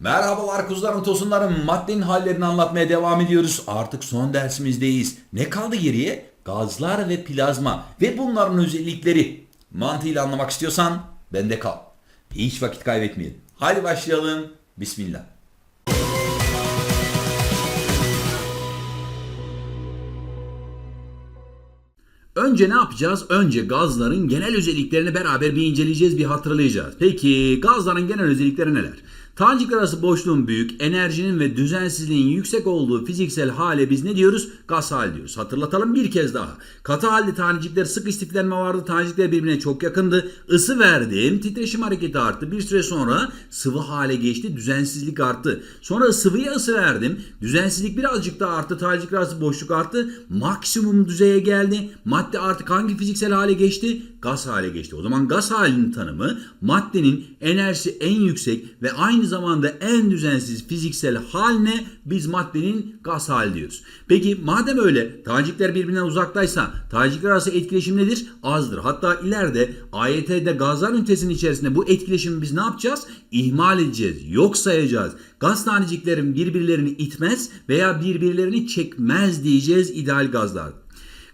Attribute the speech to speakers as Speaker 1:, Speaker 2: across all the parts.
Speaker 1: Merhabalar kuzularım tosunlarım. Maddenin hallerini anlatmaya devam ediyoruz. Artık son dersimizdeyiz. Ne kaldı geriye? Gazlar ve plazma ve bunların özellikleri. Mantığıyla anlamak istiyorsan bende kal. Hiç vakit kaybetmeyelim. Hadi başlayalım. Bismillah. Önce ne yapacağız? Önce gazların genel özelliklerini beraber bir inceleyeceğiz, bir hatırlayacağız. Peki gazların genel özellikleri neler? Tanecik arası boşluğun büyük, enerjinin ve düzensizliğin yüksek olduğu fiziksel hale biz ne diyoruz? Gaz hal diyoruz. Hatırlatalım bir kez daha. Katı halde tanecikler sık istiflenme vardı. Tanecikler birbirine çok yakındı. Isı verdim. Titreşim hareketi arttı. Bir süre sonra sıvı hale geçti. Düzensizlik arttı. Sonra sıvıya ısı verdim. Düzensizlik birazcık daha arttı. Tanecik arası boşluk arttı. Maksimum düzeye geldi. Madde artık hangi fiziksel hale geçti? Gaz hale geçti. O zaman gaz halinin tanımı maddenin enerjisi en yüksek ve aynı zamanda en düzensiz fiziksel haline biz maddenin gaz hali diyoruz. Peki madem öyle tanecikler birbirinden uzaktaysa tanecikler arası etkileşim nedir? Azdır. Hatta ileride AYT'de gazlar ünitesinin içerisinde bu etkileşimi biz ne yapacağız? İhmal edeceğiz. Yok sayacağız. Gaz taneciklerin birbirlerini itmez veya birbirlerini çekmez diyeceğiz ideal gazlar.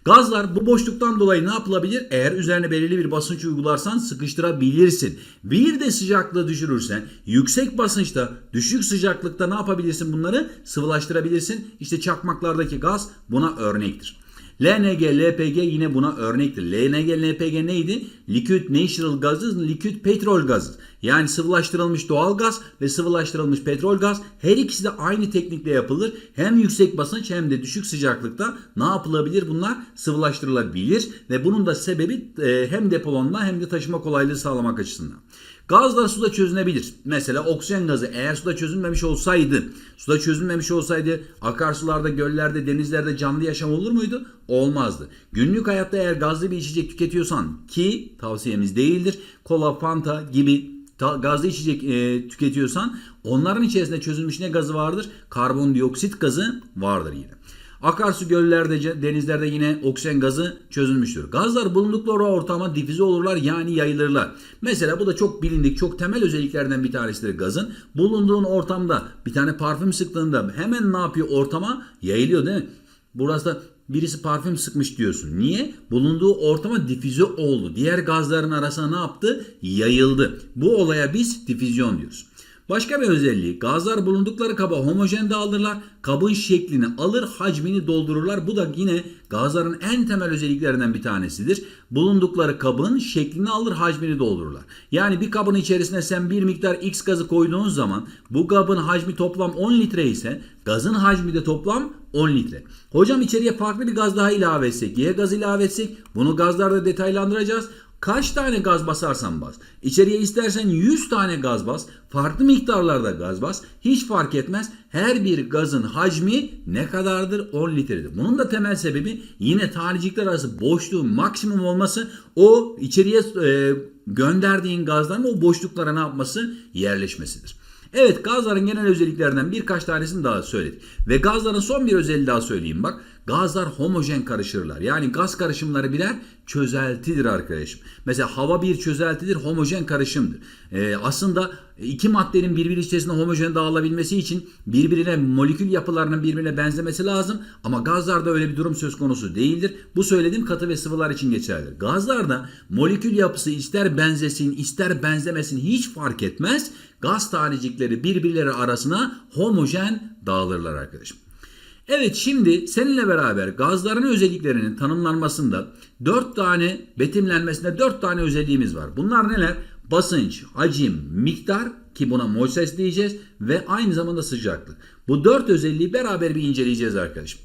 Speaker 1: Gazlar bu boşluktan dolayı ne yapılabilir? Eğer üzerine belirli bir basınç uygularsan sıkıştırabilirsin. Bir de sıcaklığı düşürürsen yüksek basınçta düşük sıcaklıkta ne yapabilirsin bunları? Sıvılaştırabilirsin. İşte çakmaklardaki gaz buna örnektir. LNG, LPG yine buna örnektir. LNG, LPG neydi? Liquid Natural Gases, Liquid Petrol Gases. Yani sıvılaştırılmış doğal gaz ve sıvılaştırılmış petrol gaz her ikisi de aynı teknikle yapılır. Hem yüksek basınç hem de düşük sıcaklıkta ne yapılabilir? Bunlar sıvılaştırılabilir ve bunun da sebebi e, hem depolanma hem de taşıma kolaylığı sağlamak açısından. Gazlar suda çözünebilir. Mesela oksijen gazı eğer suda çözülmemiş olsaydı, suda çözülmemiş olsaydı akarsularda, göllerde, denizlerde canlı yaşam olur muydu? Olmazdı. Günlük hayatta eğer gazlı bir içecek tüketiyorsan ki tavsiyemiz değildir. Kola, fanta gibi gazlı içecek e, tüketiyorsan onların içerisinde çözülmüş ne gazı vardır? Karbondioksit gazı vardır yine. Akarsu göllerde, denizlerde yine oksijen gazı çözülmüştür. Gazlar bulundukları ortama difüze olurlar yani yayılırlar. Mesela bu da çok bilindik, çok temel özelliklerden bir tanesidir gazın. Bulunduğun ortamda bir tane parfüm sıktığında hemen ne yapıyor ortama? Yayılıyor değil mi? Burası da birisi parfüm sıkmış diyorsun. Niye? Bulunduğu ortama difüze oldu. Diğer gazların arasına ne yaptı? Yayıldı. Bu olaya biz difüzyon diyoruz. Başka bir özelliği gazlar bulundukları kaba homojen dağılırlar. Kabın şeklini alır, hacmini doldururlar. Bu da yine gazların en temel özelliklerinden bir tanesidir. Bulundukları kabın şeklini alır, hacmini doldururlar. Yani bir kabın içerisine sen bir miktar X gazı koyduğun zaman bu kabın hacmi toplam 10 litre ise gazın hacmi de toplam 10 litre. Hocam içeriye farklı bir gaz daha ilave etsek, Y gaz ilave etsek bunu gazlarda detaylandıracağız. Kaç tane gaz basarsan bas. İçeriye istersen 100 tane gaz bas. Farklı miktarlarda gaz bas. Hiç fark etmez. Her bir gazın hacmi ne kadardır? 10 litredir. Bunun da temel sebebi yine tanecikler arası boşluğun maksimum olması. O içeriye e, gönderdiğin gazların o boşluklara ne yapması? Yerleşmesidir. Evet gazların genel özelliklerinden birkaç tanesini daha söyledik. Ve gazların son bir özelliği daha söyleyeyim bak. Gazlar homojen karışırlar. Yani gaz karışımları birer çözeltidir arkadaşım. Mesela hava bir çözeltidir, homojen karışımdır. Ee, aslında iki maddenin birbiri içerisinde homojen dağılabilmesi için birbirine molekül yapılarının birbirine benzemesi lazım. Ama gazlarda öyle bir durum söz konusu değildir. Bu söylediğim katı ve sıvılar için geçerlidir. Gazlarda molekül yapısı ister benzesin ister benzemesin hiç fark etmez. Gaz tanecikleri birbirleri arasına homojen dağılırlar arkadaşım. Evet şimdi seninle beraber gazların özelliklerinin tanımlanmasında 4 tane betimlenmesinde 4 tane özelliğimiz var. Bunlar neler? Basınç, hacim, miktar ki buna mol ses diyeceğiz ve aynı zamanda sıcaklık. Bu 4 özelliği beraber bir inceleyeceğiz arkadaşım.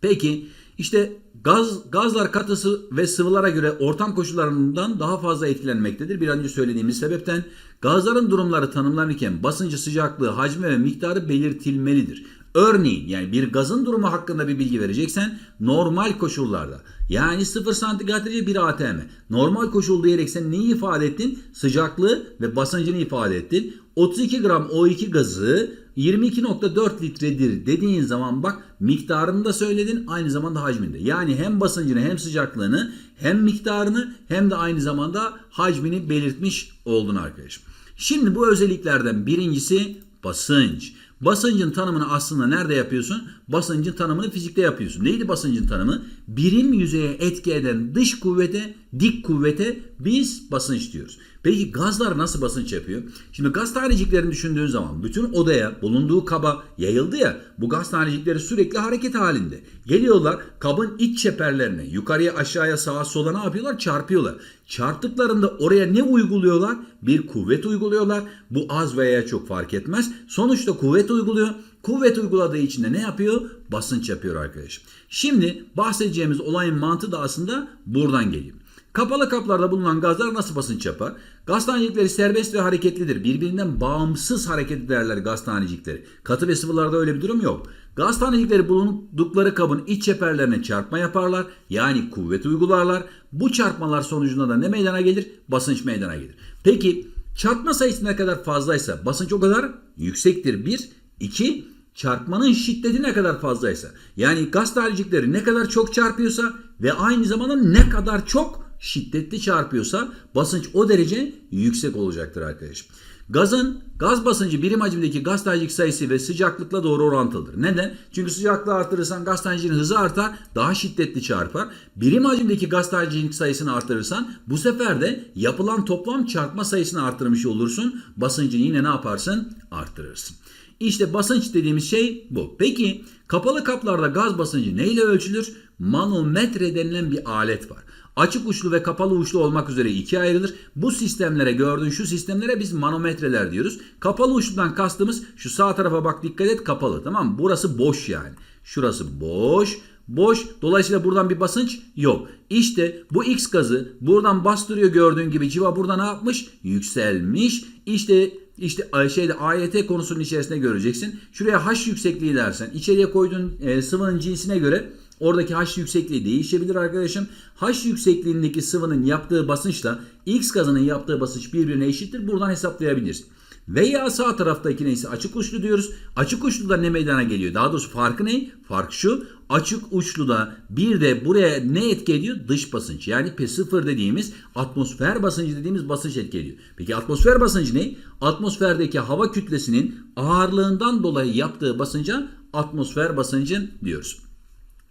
Speaker 1: Peki işte gaz gazlar katısı ve sıvılara göre ortam koşullarından daha fazla etkilenmektedir. Bir önce söylediğimiz sebepten gazların durumları tanımlanırken basıncı, sıcaklığı, hacmi ve miktarı belirtilmelidir. Örneğin yani bir gazın durumu hakkında bir bilgi vereceksen normal koşullarda yani 0 santigrat bir atm normal koşul diyerek sen neyi ifade ettin? Sıcaklığı ve basıncını ifade ettin. 32 gram O2 gazı 22.4 litredir dediğin zaman bak miktarını da söyledin aynı zamanda hacminde. Yani hem basıncını hem sıcaklığını hem miktarını hem de aynı zamanda hacmini belirtmiş oldun arkadaşım. Şimdi bu özelliklerden birincisi Basınç. Basıncın tanımını aslında nerede yapıyorsun? Basıncın tanımını fizikte yapıyorsun. Neydi basıncın tanımı? Birim yüzeye etki eden dış kuvvete, dik kuvvete biz basınç diyoruz. Peki gazlar nasıl basınç yapıyor? Şimdi gaz taneciklerini düşündüğün zaman bütün odaya bulunduğu kaba yayıldı ya bu gaz tanecikleri sürekli hareket halinde. Geliyorlar kabın iç çeperlerine yukarıya aşağıya sağa sola ne yapıyorlar? Çarpıyorlar. Çarptıklarında oraya ne uyguluyorlar? Bir kuvvet uyguluyorlar. Bu az veya çok fark etmez. Sonuçta kuvvet uyguluyor. Kuvvet uyguladığı için de ne yapıyor? Basınç yapıyor arkadaşım. Şimdi bahsedeceğimiz olayın mantığı da aslında buradan geliyor. Kapalı kaplarda bulunan gazlar nasıl basınç yapar? Gaz tanecikleri serbest ve hareketlidir. Birbirinden bağımsız hareket ederler gaz tanecikleri. Katı ve sıvılarda öyle bir durum yok. Gaz tanecikleri bulundukları kabın iç çeperlerine çarpma yaparlar. Yani kuvvet uygularlar. Bu çarpmalar sonucunda da ne meydana gelir? Basınç meydana gelir. Peki çarpma sayısı ne kadar fazlaysa basınç o kadar yüksektir. Bir. iki çarpmanın şiddeti ne kadar fazlaysa yani gaz tanecikleri ne kadar çok çarpıyorsa ve aynı zamanda ne kadar çok şiddetli çarpıyorsa basınç o derece yüksek olacaktır arkadaşım. Gazın gaz basıncı birim hacimdeki gaz tanecik sayısı ve sıcaklıkla doğru orantılıdır. Neden? Çünkü sıcaklığı artırırsan gaz taneciğinin hızı artar, daha şiddetli çarpar. Birim hacimdeki gaz tanecik sayısını artırırsan bu sefer de yapılan toplam çarpma sayısını artırmış olursun. Basıncını yine ne yaparsın? Arttırırsın. İşte basınç dediğimiz şey bu. Peki kapalı kaplarda gaz basıncı neyle ölçülür? Manometre denilen bir alet var. Açık uçlu ve kapalı uçlu olmak üzere ikiye ayrılır. Bu sistemlere gördüğün şu sistemlere biz manometreler diyoruz. Kapalı uçludan kastımız şu sağ tarafa bak dikkat et kapalı tamam mı? Burası boş yani. Şurası boş. Boş. Dolayısıyla buradan bir basınç yok. İşte bu X gazı buradan bastırıyor gördüğün gibi civa burada ne yapmış? Yükselmiş. İşte işte şeyde AYT konusunun içerisinde göreceksin. Şuraya H yüksekliği dersen içeriye koyduğun e, sıvının cinsine göre oradaki H yüksekliği değişebilir arkadaşım. H yüksekliğindeki sıvının yaptığı basınçla X gazının yaptığı basınç birbirine eşittir. Buradan hesaplayabilirsin. Veya sağ taraftaki neyse açık uçlu diyoruz. Açık uçluda ne meydana geliyor? Daha doğrusu farkı ne? Fark şu. Açık uçluda bir de buraya ne etki ediyor? Dış basınç. Yani P0 dediğimiz atmosfer basıncı dediğimiz basınç etki ediyor. Peki atmosfer basıncı ne? Atmosferdeki hava kütlesinin ağırlığından dolayı yaptığı basınca atmosfer basıncı diyoruz.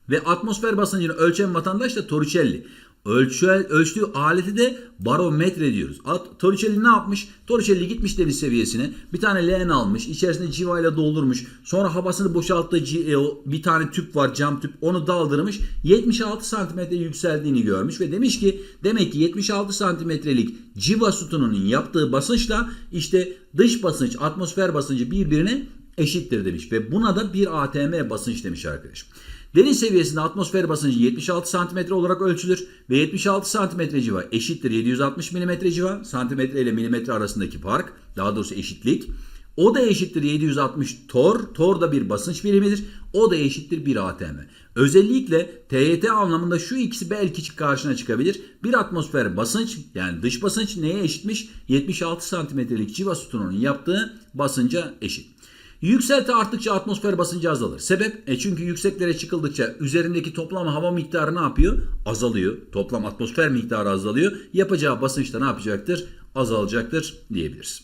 Speaker 1: Ve atmosfer basıncını ölçen vatandaş da Torricelli. Ölçü, ölçtüğü aleti de barometre diyoruz. At, Torricelli ne yapmış? Torricelli gitmiş deniz seviyesine. Bir tane leğen almış. içerisine civayla doldurmuş. Sonra havasını boşalttığı e, bir tane tüp var cam tüp. Onu daldırmış. 76 santimetre yükseldiğini görmüş. Ve demiş ki demek ki 76 santimetrelik civa sütununun yaptığı basınçla işte dış basınç atmosfer basıncı birbirine eşittir demiş. Ve buna da bir atm basınç demiş arkadaşım. Deniz seviyesinde atmosfer basıncı 76 cm olarak ölçülür ve 76 cm civa eşittir 760 mm civa. Santimetre ile milimetre arasındaki fark daha doğrusu eşitlik. O da eşittir 760 tor. Tor da bir basınç birimidir. O da eşittir 1 atm. Özellikle TYT anlamında şu ikisi belki karşına çıkabilir. Bir atmosfer basınç yani dış basınç neye eşitmiş? 76 santimetrelik civa sütununun yaptığı basınca eşit. Yükselti arttıkça atmosfer basıncı azalır. Sebep? E çünkü yükseklere çıkıldıkça üzerindeki toplam hava miktarı ne yapıyor? Azalıyor. Toplam atmosfer miktarı azalıyor. Yapacağı basınç da ne yapacaktır? Azalacaktır diyebiliriz.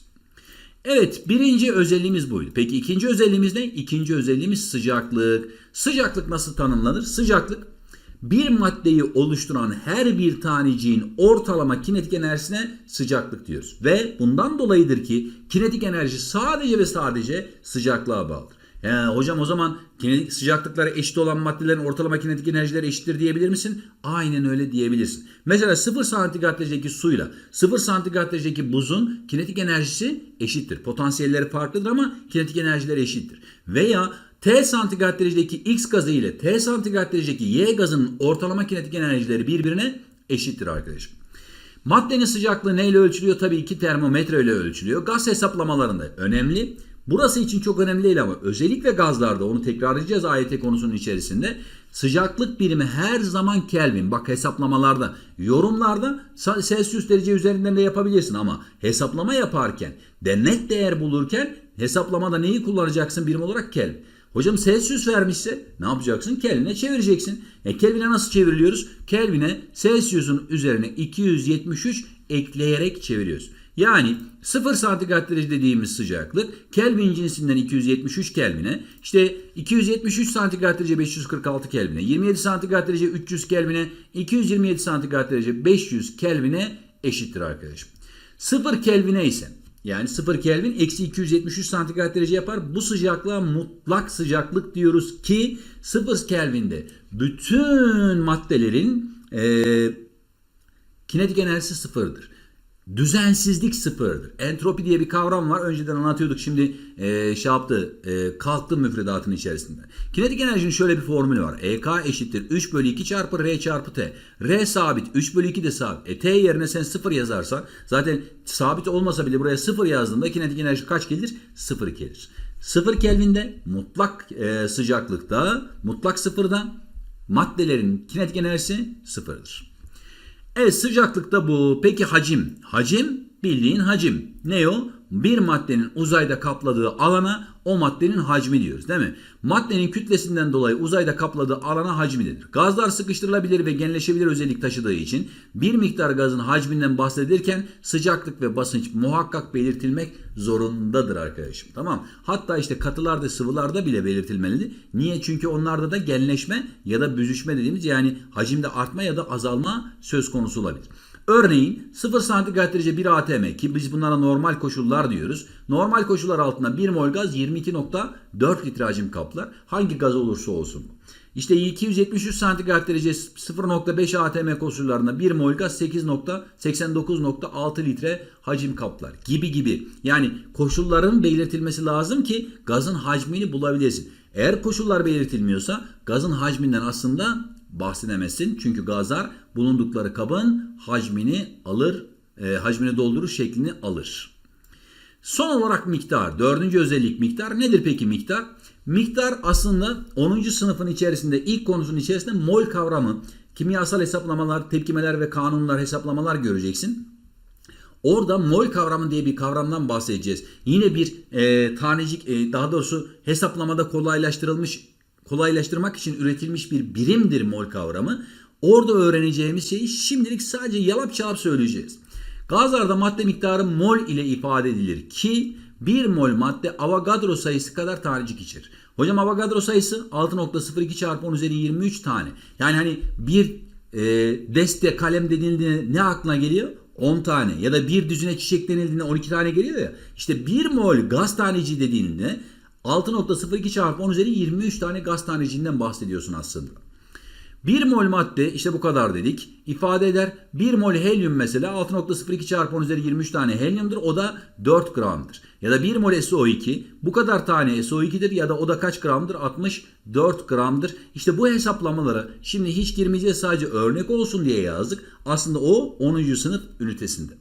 Speaker 1: Evet birinci özelliğimiz buydu. Peki ikinci özelliğimiz ne? İkinci özelliğimiz sıcaklık. Sıcaklık nasıl tanımlanır? Sıcaklık bir maddeyi oluşturan her bir taneciğin ortalama kinetik enerjisine sıcaklık diyoruz. Ve bundan dolayıdır ki kinetik enerji sadece ve sadece sıcaklığa bağlıdır. Yani hocam o zaman kinetik sıcaklıklara eşit olan maddelerin ortalama kinetik enerjileri eşittir diyebilir misin? Aynen öyle diyebilirsin. Mesela 0 santigrat derecedeki suyla 0 santigrat derecedeki buzun kinetik enerjisi eşittir. Potansiyelleri farklıdır ama kinetik enerjileri eşittir. Veya T santigrat derecedeki X gazı ile T santigrat derecedeki Y gazının ortalama kinetik enerjileri birbirine eşittir arkadaşım. Maddenin sıcaklığı neyle ölçülüyor? Tabii ki termometre ile ölçülüyor. Gaz hesaplamalarında önemli. Burası için çok önemli değil ama özellikle gazlarda onu tekrarlayacağız AYT konusunun içerisinde. Sıcaklık birimi her zaman Kelvin. Bak hesaplamalarda, yorumlarda Celsius derece üzerinden de yapabilirsin ama hesaplama yaparken de net değer bulurken hesaplamada neyi kullanacaksın birim olarak Kelvin. Hocam Celsius vermişse ne yapacaksın? Kelvin'e çevireceksin. E Kelvin'e nasıl çevriliyoruz? Kelvin'e Celsius'un üzerine 273 ekleyerek çeviriyoruz. Yani 0 santigrat derece dediğimiz sıcaklık Kelvin cinsinden 273 Kelvin'e, işte 273 santigrat derece 546 Kelvin'e, 27 santigrat derece 300 Kelvin'e, 227 santigrat derece 500 Kelvin'e eşittir arkadaşım. 0 Kelvin'e ise yani 0 Kelvin eksi 273 santigrat derece yapar. Bu sıcaklığa mutlak sıcaklık diyoruz ki 0 Kelvin'de bütün maddelerin eee Kinetik enerjisi sıfırdır. Düzensizlik sıfırdır. Entropi diye bir kavram var. Önceden anlatıyorduk. Şimdi e, şey yaptı. E, kalktı müfredatın içerisinde. Kinetik enerjinin şöyle bir formülü var. EK eşittir 3 bölü 2 çarpı R çarpı T. R sabit. 3 bölü 2 de sabit. E, T yerine sen 0 yazarsan zaten sabit olmasa bile buraya 0 yazdığında kinetik enerji kaç gelir? 0 gelir. 0 Kelvin'de mutlak e, sıcaklıkta mutlak sıfırda maddelerin kinetik enerjisi sıfırdır. Evet sıcaklıkta bu. Peki hacim. Hacim bildiğin hacim. Ne o? Bir maddenin uzayda kapladığı alana o maddenin hacmi diyoruz değil mi? Maddenin kütlesinden dolayı uzayda kapladığı alana hacmi denir. Gazlar sıkıştırılabilir ve genleşebilir özellik taşıdığı için bir miktar gazın hacminden bahsedilirken sıcaklık ve basınç muhakkak belirtilmek zorundadır arkadaşım. Tamam. Hatta işte katılarda sıvılarda bile belirtilmelidir. Niye? Çünkü onlarda da genleşme ya da büzüşme dediğimiz yani hacimde artma ya da azalma söz konusu olabilir. Örneğin 0 santigrat derece 1 atm ki biz bunlara normal koşullar diyoruz. Normal koşullar altında 1 mol gaz 22.4 litre hacim kaplar. Hangi gaz olursa olsun. İşte 273 santigrat derece 0.5 atm koşullarında 1 mol gaz 8.89.6 litre hacim kaplar gibi gibi. Yani koşulların belirtilmesi lazım ki gazın hacmini bulabilesin. Eğer koşullar belirtilmiyorsa gazın hacminden aslında bahsedemezsin. Çünkü gazlar bulundukları kabın hacmini alır, e, hacmini doldurur şeklini alır. Son olarak miktar. Dördüncü özellik miktar. Nedir peki miktar? Miktar aslında 10. sınıfın içerisinde ilk konusunun içerisinde mol kavramı, kimyasal hesaplamalar, tepkimeler ve kanunlar hesaplamalar göreceksin. Orada mol kavramı diye bir kavramdan bahsedeceğiz. Yine bir e, tanecik e, daha doğrusu hesaplamada kolaylaştırılmış kolaylaştırmak için üretilmiş bir birimdir mol kavramı. Orada öğreneceğimiz şeyi şimdilik sadece yalap çalap söyleyeceğiz. Gazlarda madde miktarı mol ile ifade edilir ki 1 mol madde Avogadro sayısı kadar tanecik içerir. Hocam Avogadro sayısı 6.02 çarpı 10 üzeri 23 tane. Yani hani bir e, deste kalem denildiğinde ne aklına geliyor? 10 tane ya da bir düzine çiçek denildiğinde 12 tane geliyor ya. İşte 1 mol gaz taneciği dediğinde 6.02 çarpı 10 üzeri 23 tane gaz taneciğinden bahsediyorsun aslında. 1 mol madde işte bu kadar dedik ifade eder. 1 mol helyum mesela 6.02 çarpı 10 üzeri 23 tane helyumdur. O da 4 gramdır. Ya da 1 mol SO2 bu kadar tane SO2'dir ya da o da kaç gramdır? 64 gramdır. İşte bu hesaplamaları şimdi hiç girmeyeceğiz sadece örnek olsun diye yazdık. Aslında o 10. sınıf ünitesinde.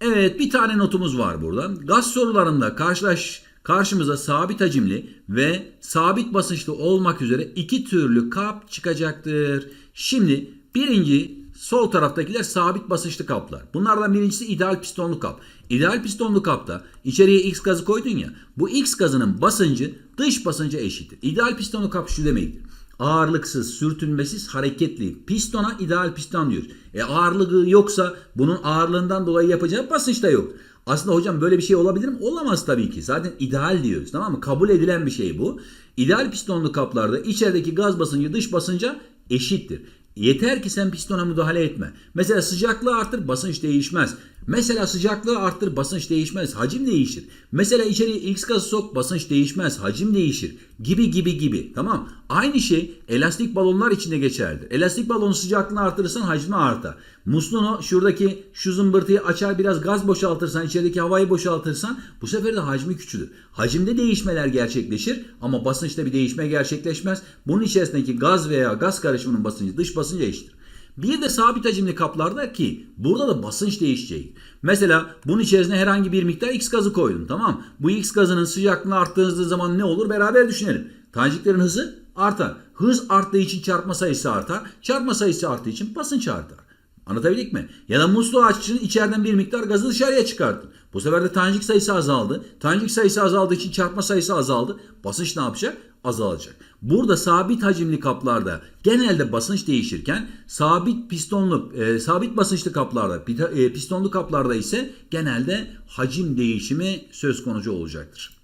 Speaker 1: Evet bir tane notumuz var burada. Gaz sorularında karşılaş karşımıza sabit hacimli ve sabit basınçlı olmak üzere iki türlü kap çıkacaktır. Şimdi birinci sol taraftakiler sabit basınçlı kaplar. Bunlardan birincisi ideal pistonlu kap. İdeal pistonlu kapta içeriye X gazı koydun ya bu X gazının basıncı dış basınca eşittir. İdeal pistonlu kap şu demektir. Ağırlıksız, sürtünmesiz, hareketli. Pistona ideal piston diyoruz. E ağırlığı yoksa bunun ağırlığından dolayı yapacağı basınç da yok. Aslında hocam böyle bir şey olabilir mi? Olamaz tabii ki. Zaten ideal diyoruz tamam mı? Kabul edilen bir şey bu. İdeal pistonlu kaplarda içerideki gaz basıncı dış basınca eşittir. Yeter ki sen pistona müdahale etme. Mesela sıcaklığı artır basınç değişmez. Mesela sıcaklığı arttır basınç değişmez. Hacim değişir. Mesela içeriye X gazı sok basınç değişmez. Hacim değişir. Gibi gibi gibi. Tamam. Aynı şey elastik balonlar içinde geçerlidir. Elastik balonun sıcaklığını artırırsan hacmi artar. Musluğunu şuradaki şu zımbırtıyı açar biraz gaz boşaltırsan içerideki havayı boşaltırsan bu sefer de hacmi küçülür. Hacimde değişmeler gerçekleşir ama basınçta bir değişme gerçekleşmez. Bunun içerisindeki gaz veya gaz karışımının basıncı dış basınca eşittir. Bir de sabit hacimli kaplarda ki burada da basınç değişecek. Mesela bunun içerisine herhangi bir miktar X gazı koydum tamam Bu X gazının sıcaklığını arttığı zaman ne olur beraber düşünelim. Taneciklerin hızı artar. Hız arttığı için çarpma sayısı artar. Çarpma sayısı arttığı için basınç artar. Anlatabildik mi? Ya da musluğu açtın içeriden bir miktar gazı dışarıya çıkarttın. Bu sefer de tanecik sayısı azaldı. Tanecik sayısı azaldığı için çarpma sayısı azaldı. Basınç ne yapacak? Azalacak. Burada sabit hacimli kaplarda genelde basınç değişirken sabit pistonlu e, sabit basınçlı kaplarda e, pistonlu kaplarda ise genelde hacim değişimi söz konusu olacaktır.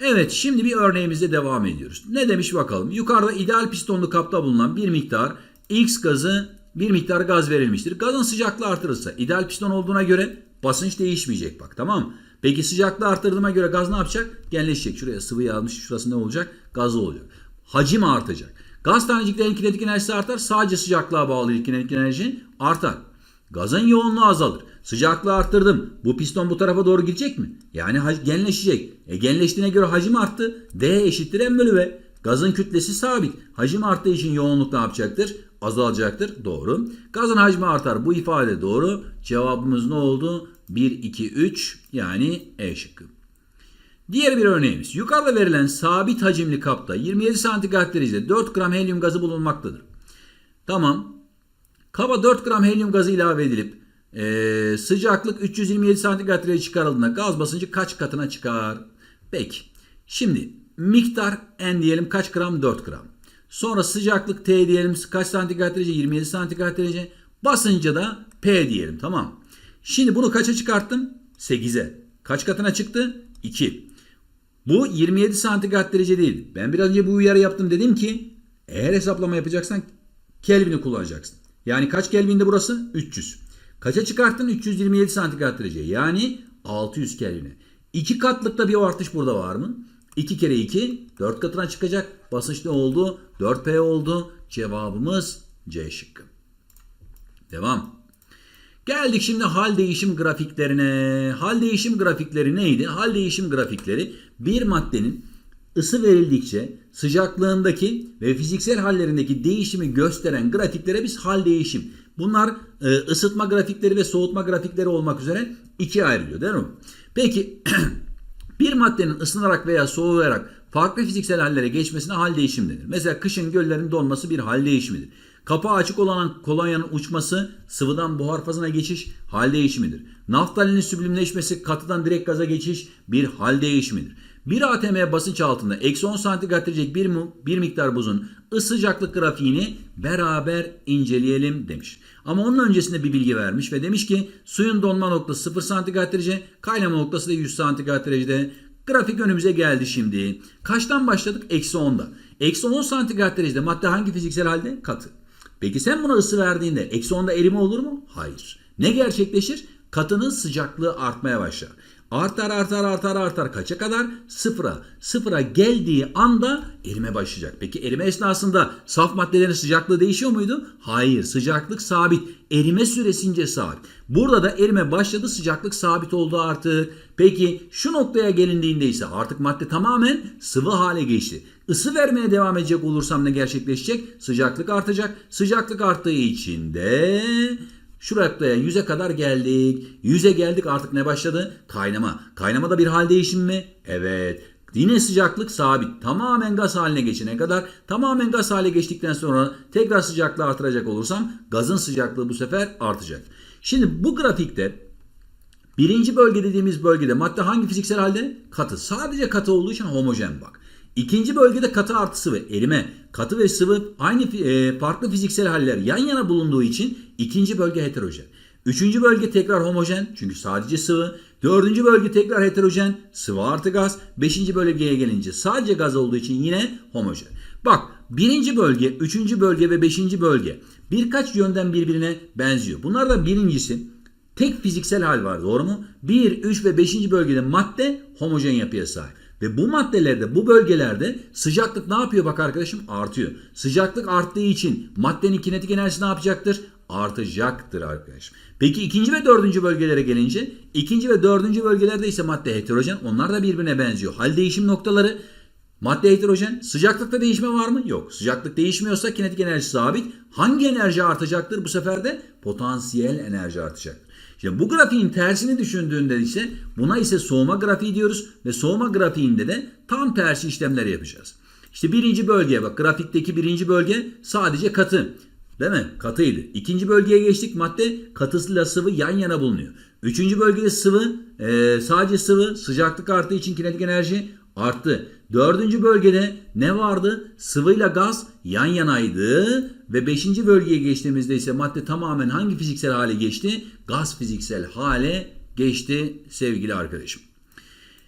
Speaker 1: Evet şimdi bir örneğimizle devam ediyoruz. Ne demiş bakalım. Yukarıda ideal pistonlu kapta bulunan bir miktar X gazı bir miktar gaz verilmiştir. Gazın sıcaklığı artırılırsa ideal piston olduğuna göre basınç değişmeyecek bak tamam mı? Peki sıcaklığı arttırdığıma göre gaz ne yapacak? Genleşecek. Şuraya sıvı yazmış. Şurası ne olacak? Gazlı olacak. Hacim artacak. Gaz taneciklerinin kinetik enerjisi artar. Sadece sıcaklığa bağlı kinetik enerji artar. Gazın yoğunluğu azalır. Sıcaklığı arttırdım. Bu piston bu tarafa doğru gidecek mi? Yani genleşecek. E genleştiğine göre hacim arttı. D eşittir M bölü V. Gazın kütlesi sabit. Hacim arttığı için yoğunluk ne yapacaktır? Azalacaktır. Doğru. Gazın hacmi artar. Bu ifade doğru. Cevabımız ne oldu? 1, 2, 3 yani E şıkkı. Diğer bir örneğimiz. Yukarıda verilen sabit hacimli kapta 27 santigrat derecede 4 gram helyum gazı bulunmaktadır. Tamam. Kaba 4 gram helyum gazı ilave edilip eee, sıcaklık 327 santigrat derece çıkarıldığında gaz basıncı kaç katına çıkar? Peki. Şimdi miktar N diyelim kaç gram? 4 gram. Sonra sıcaklık T diyelim kaç santigrat derece? 27 santigrat derece. Basıncı da P diyelim tamam. Şimdi bunu kaça çıkarttım? 8'e. Kaç katına çıktı? 2. Bu 27 santigrat derece değil. Ben biraz önce bu uyarı yaptım dedim ki eğer hesaplama yapacaksan Kelvin'i kullanacaksın. Yani kaç Kelvin'de burası? 300. Kaça çıkarttın? 327 santigrat derece. Yani 600 Kelvin'e. İki katlıkta bir artış burada var mı? 2 kere 2 4 katına çıkacak. Basınç ne oldu? 4P oldu. Cevabımız C şıkkı. Devam. Geldik şimdi hal değişim grafiklerine. Hal değişim grafikleri neydi? Hal değişim grafikleri bir maddenin ısı verildikçe sıcaklığındaki ve fiziksel hallerindeki değişimi gösteren grafiklere biz hal değişim. Bunlar e, ısıtma grafikleri ve soğutma grafikleri olmak üzere ikiye ayrılıyor değil mi? Peki bir maddenin ısınarak veya soğuyarak farklı fiziksel hallere geçmesine hal değişim denir. Mesela kışın göllerin donması bir hal değişimidir. Kapağı açık olan kolonyanın uçması, sıvıdan buhar fazına geçiş hal değişimidir. Naftalinin süblimleşmesi, katıdan direkt gaza geçiş bir hal değişimidir. 1 atm basınç altında eksi 10 santigrat derecelik bir, bir miktar buzun sıcaklık grafiğini beraber inceleyelim demiş. Ama onun öncesinde bir bilgi vermiş ve demiş ki suyun donma noktası 0 santigrat derece, kaynama noktası da 100 santigrat derecede. Grafik önümüze geldi şimdi. Kaçtan başladık? Eksi 10'da. Eksi 10 santigrat derecede madde hangi fiziksel halde? Katı. Peki sen buna ısı verdiğinde eksi 10'da erime olur mu? Hayır. Ne gerçekleşir? Katının sıcaklığı artmaya başlar. Artar artar artar artar kaça kadar? Sıfıra. Sıfıra geldiği anda erime başlayacak. Peki erime esnasında saf maddelerin sıcaklığı değişiyor muydu? Hayır. Sıcaklık sabit. Erime süresince sabit. Burada da erime başladı sıcaklık sabit oldu artık. Peki şu noktaya gelindiğinde ise artık madde tamamen sıvı hale geçti. Isı vermeye devam edecek olursam ne gerçekleşecek? Sıcaklık artacak. Sıcaklık arttığı için de Şuraya yüze kadar geldik. Yüze geldik artık ne başladı? Kaynama. Kaynamada bir hal değişimi mi? Evet. Yine sıcaklık sabit. Tamamen gaz haline geçene kadar tamamen gaz hale geçtikten sonra tekrar sıcaklığı artıracak olursam gazın sıcaklığı bu sefer artacak. Şimdi bu grafikte birinci bölge dediğimiz bölgede madde hangi fiziksel halde? Katı. Sadece katı olduğu için homojen bak. İkinci bölgede katı artı sıvı, erime, katı ve sıvı aynı e, farklı fiziksel haller yan yana bulunduğu için ikinci bölge heterojen. Üçüncü bölge tekrar homojen çünkü sadece sıvı. Dördüncü bölge tekrar heterojen, sıvı artı gaz. Beşinci bölgeye gelince sadece gaz olduğu için yine homojen. Bak birinci bölge, üçüncü bölge ve beşinci bölge birkaç yönden birbirine benziyor. Bunlardan birincisi tek fiziksel hal var doğru mu? 1, 3 ve 5. bölgede madde homojen yapıya sahip. Ve bu maddelerde, bu bölgelerde sıcaklık ne yapıyor bak arkadaşım? Artıyor. Sıcaklık arttığı için maddenin kinetik enerjisi ne yapacaktır? Artacaktır arkadaşım. Peki ikinci ve dördüncü bölgelere gelince, ikinci ve dördüncü bölgelerde ise madde heterojen. Onlar da birbirine benziyor. Hal değişim noktaları Madde heterojen. Sıcaklıkta değişme var mı? Yok. Sıcaklık değişmiyorsa kinetik enerji sabit. Hangi enerji artacaktır? Bu sefer de potansiyel enerji artacaktır. Şimdi bu grafiğin tersini düşündüğünde ise buna ise soğuma grafiği diyoruz ve soğuma grafiğinde de tam tersi işlemler yapacağız. İşte birinci bölge bak grafikteki birinci bölge sadece katı. Değil mi? Katıydı. İkinci bölgeye geçtik. Madde katısıyla sıvı yan yana bulunuyor. Üçüncü bölgede sıvı, e, sadece sıvı, sıcaklık arttığı için kinetik enerji arttı. Dördüncü bölgede ne vardı? Sıvıyla gaz yan yanaydı. Ve beşinci bölgeye geçtiğimizde ise madde tamamen hangi fiziksel hale geçti? Gaz fiziksel hale geçti sevgili arkadaşım.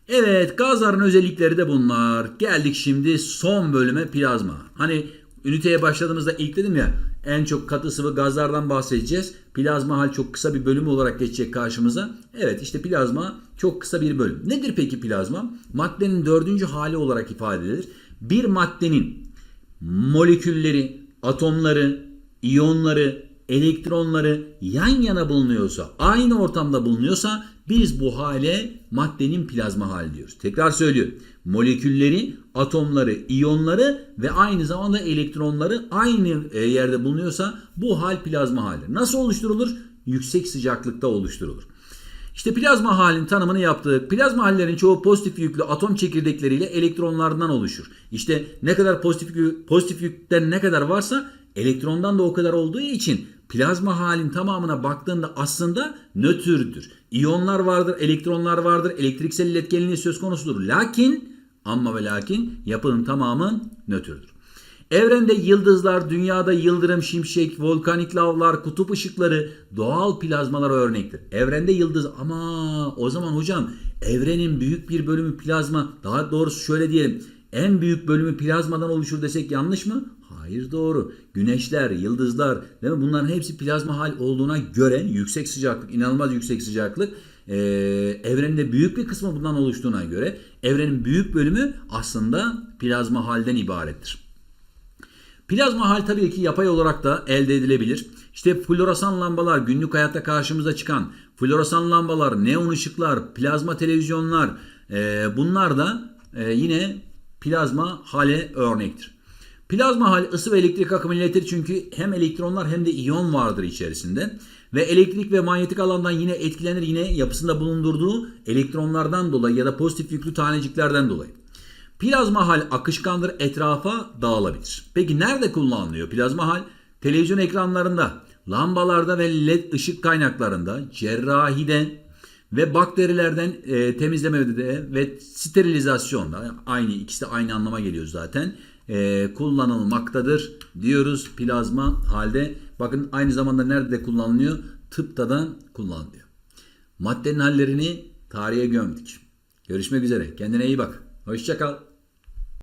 Speaker 1: Evet gazların özellikleri de bunlar. Geldik şimdi son bölüme plazma. Hani üniteye başladığımızda ilk dedim ya en çok katı sıvı gazlardan bahsedeceğiz. Plazma hal çok kısa bir bölüm olarak geçecek karşımıza. Evet işte plazma çok kısa bir bölüm. Nedir peki plazma? Maddenin dördüncü hali olarak ifade edilir. Bir maddenin molekülleri, atomları, iyonları, elektronları yan yana bulunuyorsa, aynı ortamda bulunuyorsa biz bu hale maddenin plazma hali diyoruz. Tekrar söylüyorum. Molekülleri, atomları, iyonları ve aynı zamanda elektronları aynı e, yerde bulunuyorsa bu hal plazma hali. Nasıl oluşturulur? Yüksek sıcaklıkta oluşturulur. İşte plazma halin tanımını yaptık. Plazma hallerin çoğu pozitif yüklü atom çekirdekleriyle elektronlardan oluşur. İşte ne kadar pozitif, pozitif yükten ne kadar varsa elektrondan da o kadar olduğu için plazma halin tamamına baktığında aslında nötrdür. İyonlar vardır, elektronlar vardır, elektriksel iletkenliği söz konusudur. Lakin ama ve lakin yapının tamamı nötrdür. Evrende yıldızlar, dünyada yıldırım, şimşek, volkanik lavlar, kutup ışıkları doğal plazmalara örnektir. Evrende yıldız ama o zaman hocam evrenin büyük bir bölümü plazma, daha doğrusu şöyle diyelim en büyük bölümü plazmadan oluşur desek yanlış mı? Hayır doğru. Güneşler, yıldızlar değil mi? Bunların hepsi plazma hal olduğuna göre yüksek sıcaklık, inanılmaz yüksek sıcaklık e, evrenin de büyük bir kısmı bundan oluştuğuna göre evrenin büyük bölümü aslında plazma halden ibarettir. Plazma hal tabii ki yapay olarak da elde edilebilir. İşte floresan lambalar, günlük hayatta karşımıza çıkan floresan lambalar, neon ışıklar, plazma televizyonlar e, bunlar da e, yine plazma hale örnektir. Plazma hal ısı ve elektrik akımını iletir çünkü hem elektronlar hem de iyon vardır içerisinde. Ve elektrik ve manyetik alandan yine etkilenir yine yapısında bulundurduğu elektronlardan dolayı ya da pozitif yüklü taneciklerden dolayı. Plazma hal akışkandır etrafa dağılabilir. Peki nerede kullanılıyor plazma hal? Televizyon ekranlarında, lambalarda ve led ışık kaynaklarında, cerrahide ve bakterilerden e, temizlemede de ve sterilizasyonda aynı ikisi de aynı anlama geliyor zaten e, kullanılmaktadır diyoruz plazma halde. Bakın aynı zamanda nerede kullanılıyor? Tıpta da kullanılıyor. Maddenin hallerini tarihe gömdük. Görüşmek üzere. Kendine iyi bak. Hoşça kal.